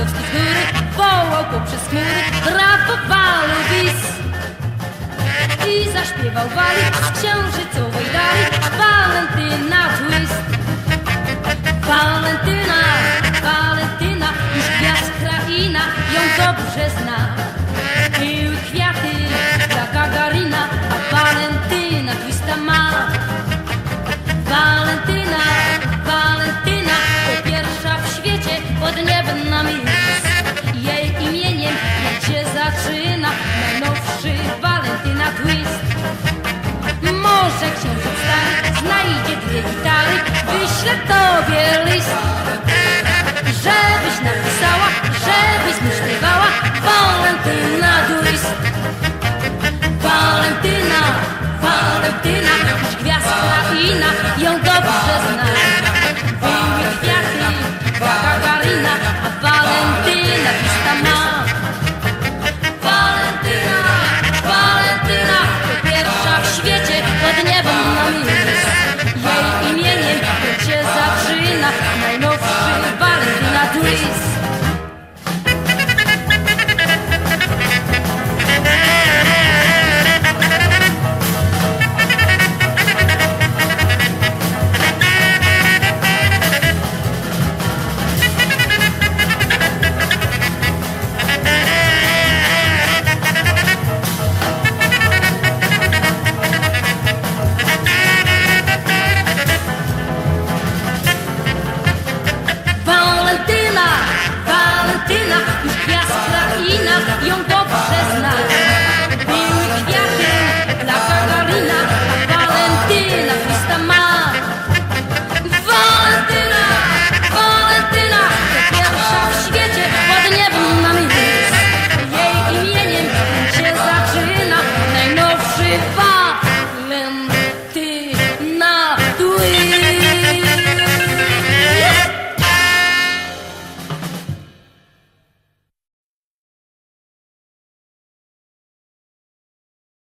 żydowski chmury wołał poprzez chmury rapowalu bis i zaśpiewał wali z księżycowej dali Walentyna twist Walentyna, Walentyna już gwiazd kraina ją dobrze zna. Były kwiaty dla Gagarina, a Walentyna twista ma wyślę tobie list. Żebyś napisała, żebyś mi śpiewała Walentyna twist. Walentyna, Walentyna, już gwiazd kraina ją dobrze zna.